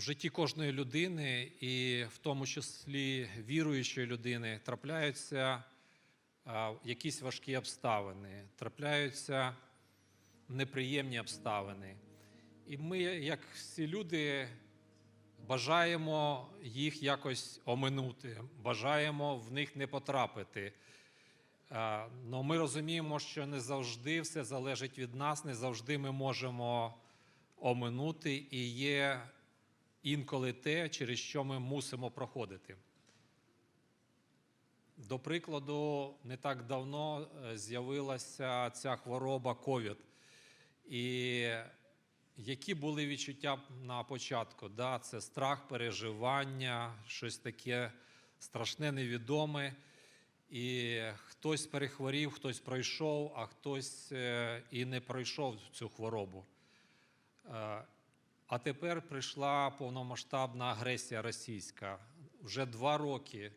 В житті кожної людини, і в тому числі віруючої людини, трапляються якісь важкі обставини, трапляються неприємні обставини. І ми, як всі люди, бажаємо їх якось оминути, бажаємо в них не потрапити. Але ми розуміємо, що не завжди все залежить від нас, не завжди ми можемо оминути, і є інколи те, через що ми мусимо проходити. До прикладу, не так давно е, з'явилася ця хвороба ковід. І які були відчуття на початку? Да, це страх, переживання, щось таке страшне, невідоме. І хтось перехворів, хтось пройшов, а хтось е, і не пройшов цю хворобу. А тепер прийшла повномасштабна агресія російська. Вже два роки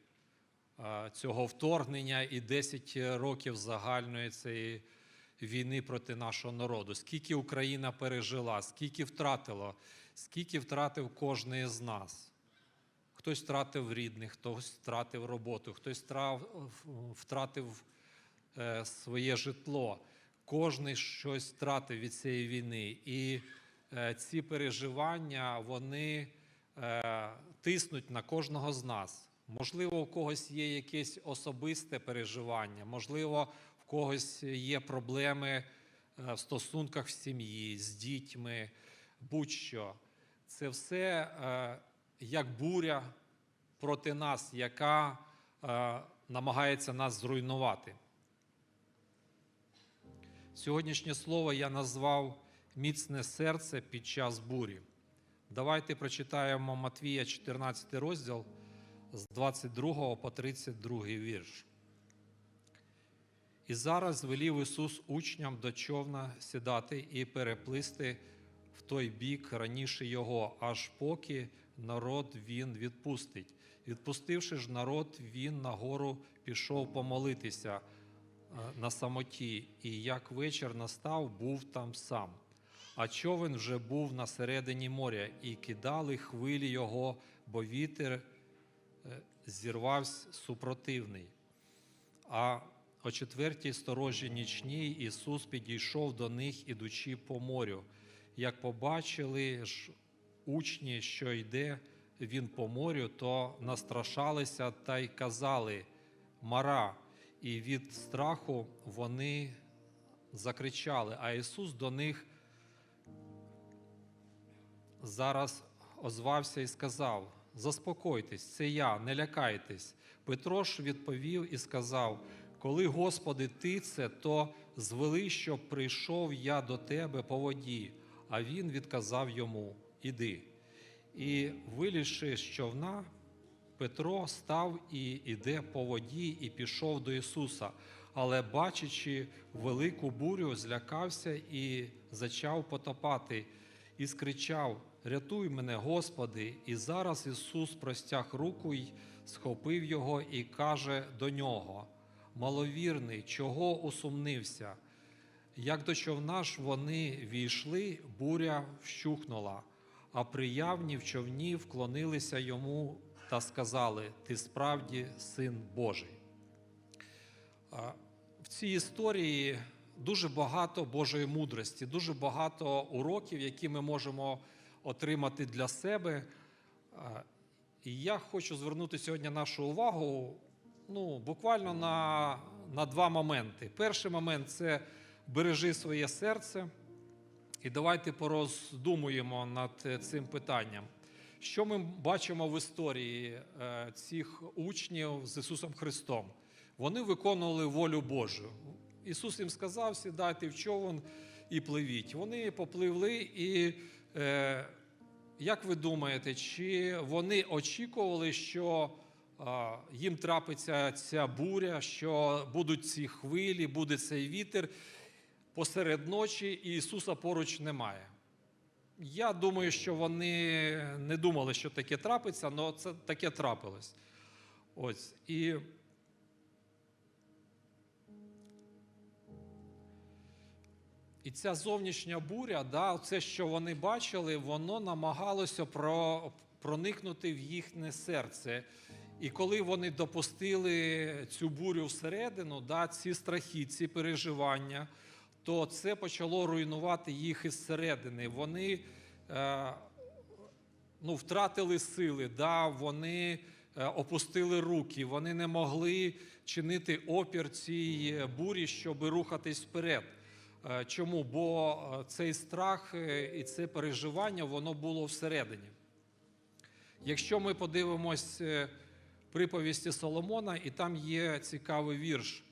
е, цього вторгнення і 10 років загальної цієї війни проти нашого народу. Скільки Україна пережила, скільки втратило, скільки втратив кожен з нас. Хтось втратив рідних, хтось втратив роботу, хтось втратив е, своє житло. Кожен щось втратив від цієї війни. І ці переживання вони е, тиснуть на кожного з нас. Можливо, у когось є якесь особисте переживання, можливо, в когось є проблеми е, в стосунках в сім'ї, з дітьми, будь-що. Це все е, як буря проти нас, яка е, намагається нас зруйнувати. Сьогоднішнє слово я назвав міцне серце під час бурі. Давайте прочитаємо Матвія 14 розділ з 22 по 32 вірш. І зараз звелів Ісус учням до човна сідати і переплисти в той бік раніше його, аж поки народ він відпустить. Відпустивши ж народ, він нагору пішов помолитися е, на самоті, і як вечір настав, був там сам. А човен вже був на середині моря, і кидали хвилі його, бо вітер е, зірвався супротивний. А о четвертій сторожі нічній Ісус підійшов до них, ідучи по морю. Як побачили ж учні, що йде він по морю, то настрашалися та й казали Мара, і від страху вони закричали. А Ісус до них зараз озвався і сказав: Заспокойтесь, це я, не лякайтесь. Петро ж відповів і сказав: Коли, Господи, ти це, то звели, щоб прийшов я до тебе по воді. А він відказав йому: Іди. І вилізши з човна, Петро став і іде по воді, і пішов до Ісуса. Але, бачачи велику бурю, злякався і зачав потопати, і скричав: Рятуй мене, Господи! І зараз Ісус простяг руку й схопив його і каже до нього: Маловірний, чого усумнився? Як до човна ж вони війшли, буря вщухнула, а приявні в човні вклонилися йому та сказали: Ти справді син Божий. В цій історії дуже багато Божої мудрості, дуже багато уроків, які ми можемо отримати для себе. І я хочу звернути сьогодні нашу увагу ну, буквально на, на два моменти. Перший момент це бережи своє серце. І давайте пороздумуємо над е, цим питанням. Що ми бачимо в історії е, цих учнів з Ісусом Христом? Вони виконували волю Божу. Ісус їм сказав: сідайте в човен і пливіть. Вони попливли, і е, як ви думаєте, чи вони очікували, що їм трапиться ця буря, що будуть ці хвилі, буде цей вітер посеред ночі, і Ісуса поруч немає? Я думаю, що вони не думали, що таке трапиться, але це таке трапилось. Ось. І І ця зовнішня буря, да, це, що вони бачили, воно намагалося про, проникнути в їхнє серце. І коли вони допустили цю бурю всередину, да, ці страхи, ці переживання, то це почало руйнувати їх із середини. Вони е, ну, втратили сили, да, вони е, опустили руки, вони не могли чинити опір цій е, бурі, щоб рухатись вперед. Е, Чому? Бо е, цей страх е, і це переживання воно було всередині. Якщо ми подивимось приповісті Соломона, і там є цікавий вірш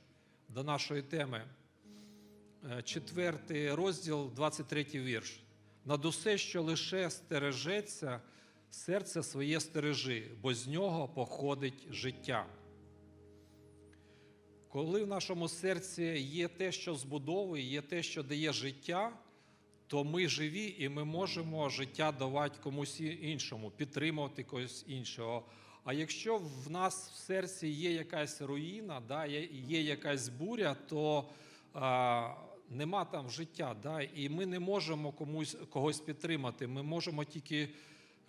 до нашої теми, четвертий розділ, 23 вірш. Над усе, що лише стережеться, серце своє стережи, бо з нього походить життя. Коли в нашому серці є те, що збудовує, є те, що дає життя, то ми живі і ми можемо життя давати комусь іншому, підтримувати когось іншого. А якщо в нас в серці є якась руїна, да, є, якась буря, то а, нема там життя, да, і ми не можемо комусь когось підтримати. Ми можемо тільки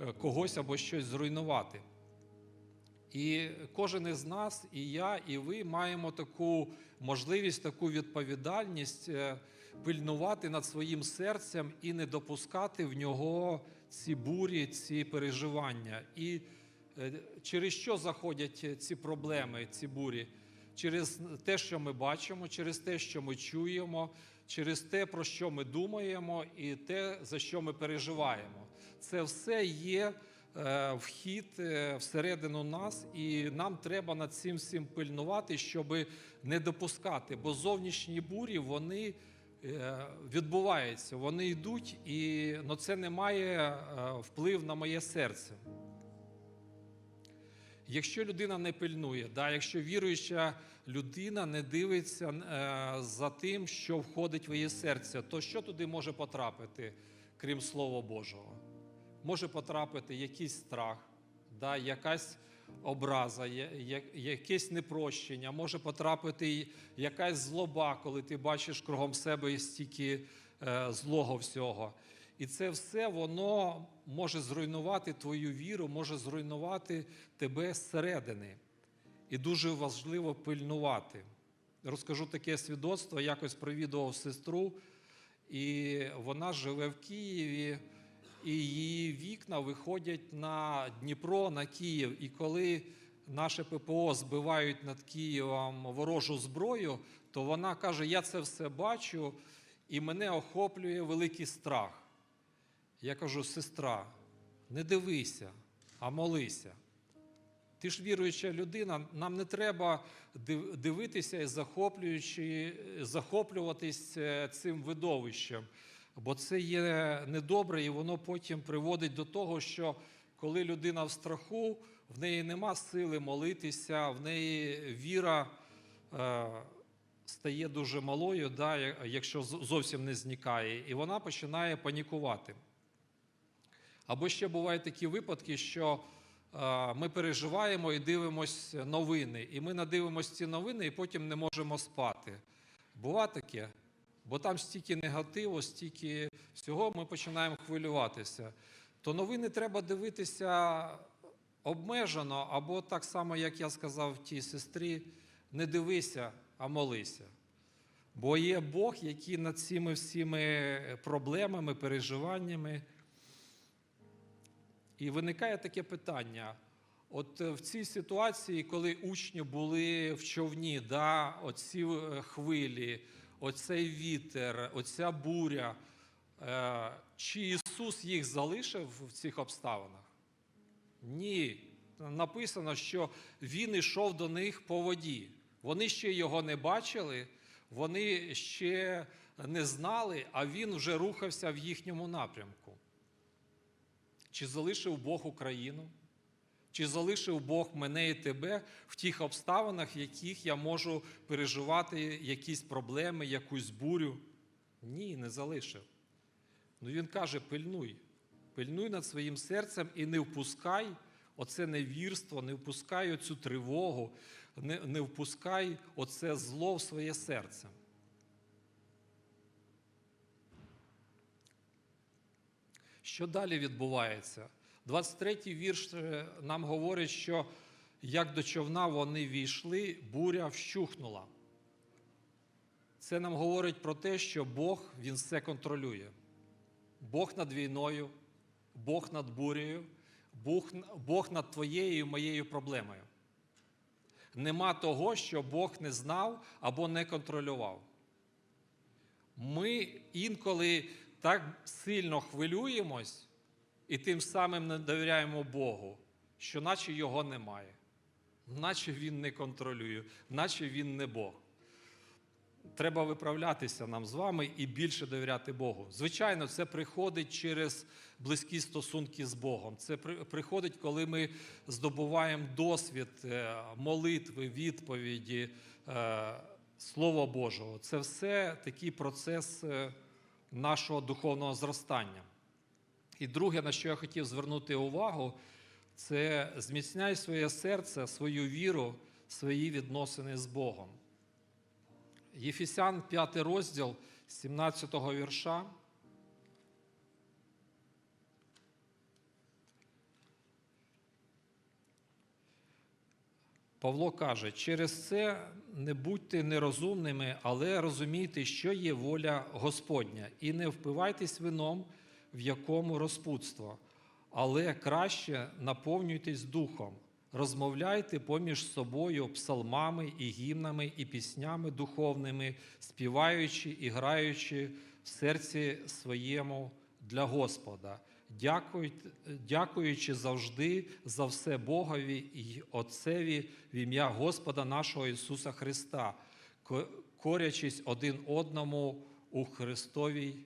е, когось або щось зруйнувати. І кожен із нас, і я, і ви маємо таку можливість, таку відповідальність е, пильнувати над своїм серцем і не допускати в нього ці бурі, ці переживання. І е, через що заходять ці проблеми, ці бурі? Через те, що ми бачимо, через те, що ми чуємо, через те, про що ми думаємо, і те, за що ми переживаємо. Це все є вхід е, всередину нас, і нам треба над цим всім пильнувати, щоб не допускати. Бо зовнішні бурі вони е, відбуваються, вони йдуть, і ну, це не має е, вплив на моє серце. Якщо людина не пильнує, да, якщо віруюча людина не дивиться е, за тим, що входить в її серце, то що туди може потрапити, крім Слова Божого? Може потрапити якийсь страх, да, якась образа, якесь непрощення, може потрапити якась злоба, коли ти бачиш кругом себе стільки е, злого всього. І це все воно може зруйнувати твою віру, може зруйнувати тебе зсередини. І дуже важливо пильнувати. Розкажу таке свідоцтво, якось провідував сестру, і вона живе в Києві, і її вікна виходять на Дніпро, на Київ. І коли наше ППО збивають над Києвом ворожу зброю, то вона каже: Я це все бачу, і мене охоплює великий страх. Я кажу, сестра, не дивися, а молися. Ти ж віруюча людина, нам не треба дивитися і захоплюватись е, цим видовищем, бо це є недобре, і воно потім приводить до того, що коли людина в страху, в неї нема сили молитися, в неї віра е, стає дуже малою, да, якщо зовсім не зникає, і вона починає панікувати. Або ще бувають такі випадки, що е, ми переживаємо і дивимося новини, і ми надивимося ці новини, і потім не можемо спати. Бува таке, бо там стільки негативу, стільки всього, ми починаємо хвилюватися. То новини треба дивитися обмежено, або так само, як я сказав тій сестрі, не дивися, а молися. Бо є Бог, який над цими всіми проблемами, переживаннями. І виникає таке питання. От е, в цій ситуації, коли учні були в човні, да, оці е, хвилі, оцей вітер, оця буря, е, чи Ісус їх залишив в цих обставинах? Ні. Написано, що Він йшов до них по воді. Вони ще його не бачили, вони ще не знали, а він вже рухався в їхньому напрямку. Чи залишив Бог Україну? Чи залишив Бог мене і тебе в тих обставинах, в яких я можу переживати якісь проблеми, якусь бурю? Ні, не залишив. Ну він каже: пильнуй, пильнуй над своїм серцем і не впускай оце невірство, не впускай оцю тривогу, не, не впускай оце зло в своє серце. Що далі відбувається? 23-й вірш е, нам говорить, що як до човна вони війшли, буря вщухнула. Це нам говорить про те, що Бог він все контролює. Бог над війною, Бог над бурею, Бог, Бог над твоєю моєю проблемою. Нема того, що Бог не знав або не контролював. Ми інколи так сильно хвилюємось і тим самим не довіряємо Богу, що наче його немає, наче Він не контролює, наче Він не Бог. Треба виправлятися нам з вами і більше довіряти Богу. Звичайно, це приходить через близькі стосунки з Богом. Це приходить, коли ми здобуваємо досвід е, молитви, відповіді, е, Слова Божого. Це все такий процес е, нашого духовного зростання. І друге, на що я хотів звернути увагу, це зміцняй своє серце, свою віру, свої відносини з Богом. Єфесян, 5 розділ 17 вірша. Павло каже: через це не будьте нерозумними, але розумійте, що є воля Господня, і не впивайтесь вином, в якому розпутство, але краще наповнюйтесь духом, розмовляйте поміж собою псалмами і гімнами, і піснями духовними, співаючи і граючи в серці своєму для Господа, дякуючи завжди за все Богові і Отцеві в ім'я Господа нашого Ісуса Христа, корячись один одному у Христовій,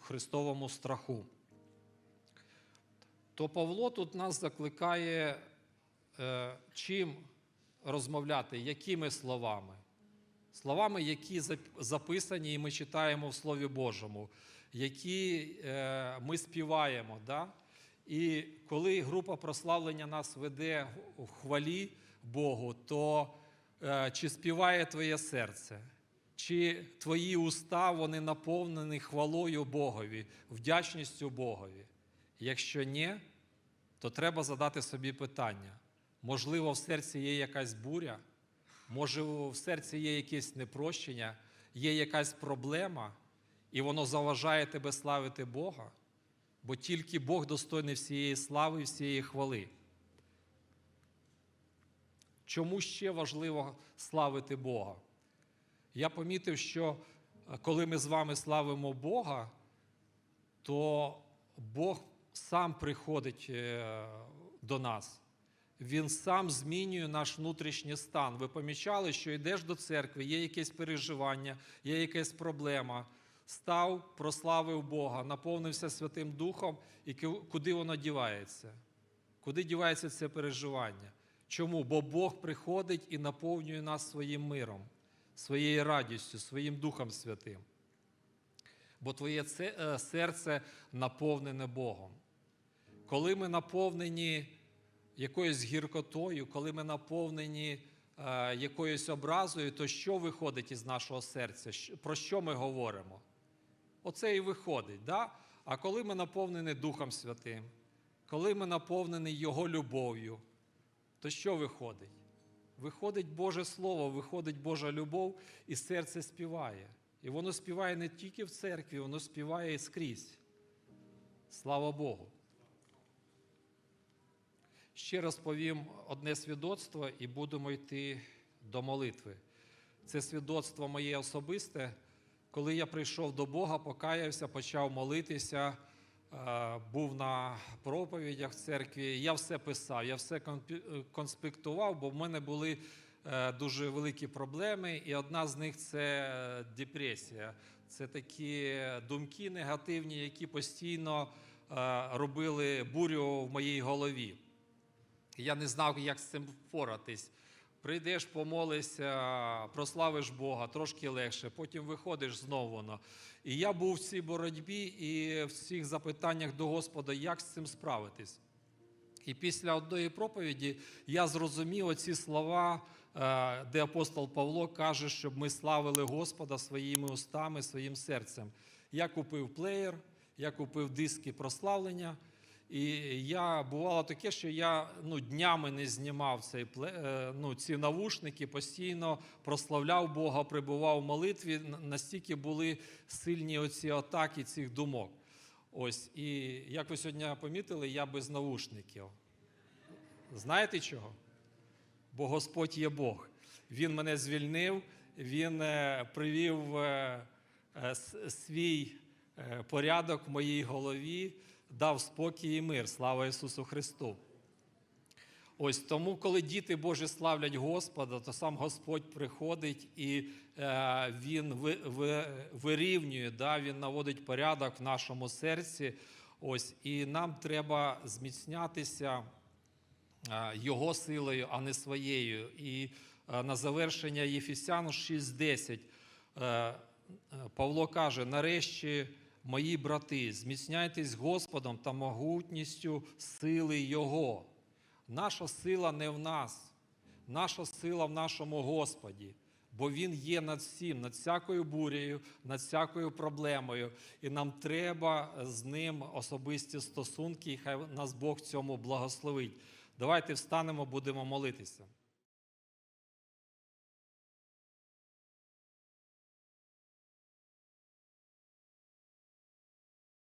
Христовому страху. То Павло тут нас закликає е, чим розмовляти, якими словами? Словами, які записані, і ми читаємо в Слові Божому, які е, ми співаємо. Да? І коли група прославлення нас веде в хвалі Богу, то е, чи співає твоє серце? Чи твої уста вони наповнені хвалою Богові, вдячністю Богові? Якщо ні, то треба задати собі питання. Можливо, в серці є якась буря, може, в серці є якесь непрощення, є якась проблема, і воно заважає тебе славити Бога, бо тільки Бог достойний всієї слави і всієї хвали. Чому ще важливо славити Бога? Я помітив, що е, коли ми з вами славимо Бога, то Бог сам приходить е, до нас. Він сам змінює наш внутрішній стан. Ви помічали, що йдеш до церкви, є якесь переживання, є якась проблема. Став, прославив Бога, наповнився Святим Духом, і куди воно дівається? Куди дівається це переживання? Чому? Бо Бог приходить і наповнює нас своїм миром, своєю радістю, своїм Духом Святим. Бо твоє е, серце наповнене Богом. Коли ми наповнені якоюсь гіркотою, коли ми наповнені е, якоюсь образою, то що виходить із нашого серця? Про що ми говоримо? Оце і виходить. Да? А коли ми наповнені Духом Святим, коли ми наповнені Його любов'ю, то що виходить? Виходить Боже Слово, виходить Божа любов, і серце співає. І воно співає не тільки в церкві, воно співає і скрізь. Слава Богу. Ще раз повім одне свідоцтво і будемо йти до молитви. Це свідоцтво моє особисте. Коли я прийшов до Бога, покаявся, почав молитися, був на проповідях в церкві. Я все писав, я все е, конспектував, бо в мене були е, дуже великі проблеми, і одна з них це е, депресія. Це такі думки негативні, які постійно е, робили бурю в моїй голові. Я не знав, як з цим впоратись. Прийдеш, помолишся, прославиш Бога, трошки легше, потім виходиш знову воно. І я був в цій боротьбі і в цих запитаннях до Господа, як з цим справитись. І після одної проповіді я зрозумів оці слова, е, де апостол Павло каже, щоб ми славили Господа своїми устами, своїм серцем. Я купив плеєр я купив диски прославлення. І я бувало таке, що я ну, днями не знімав цей, е, ну, ці навушники, постійно прославляв Бога, прибував в молитві. Настільки були сильні оці атаки цих думок. Ось, і як ви сьогодні помітили, я без навушників. Знаєте чого? Бо Господь є Бог. Він мене звільнив, Він е, привів е, свій порядок в моїй голові, дав спокій і мир. Слава Ісусу Христу. Ось тому, коли діти Божі славлять Господа, то сам Господь приходить і е, Він ви, ви, вирівнює, да, Він наводить порядок в нашому серці. Ось, і нам треба зміцнятися е, Його силою, а не своєю. І е, на завершення Єфісяну 6.10 е, е, Павло каже: нарешті, мої брати, зміцняйтесь Господом та могутністю сили Його. Наша сила не в нас, наша сила в нашому Господі, бо Він є над всім, над всякою бурею, над всякою проблемою. І нам треба з ним особисті стосунки, і хай нас Бог цьому благословить. Давайте встанемо, будемо молитися.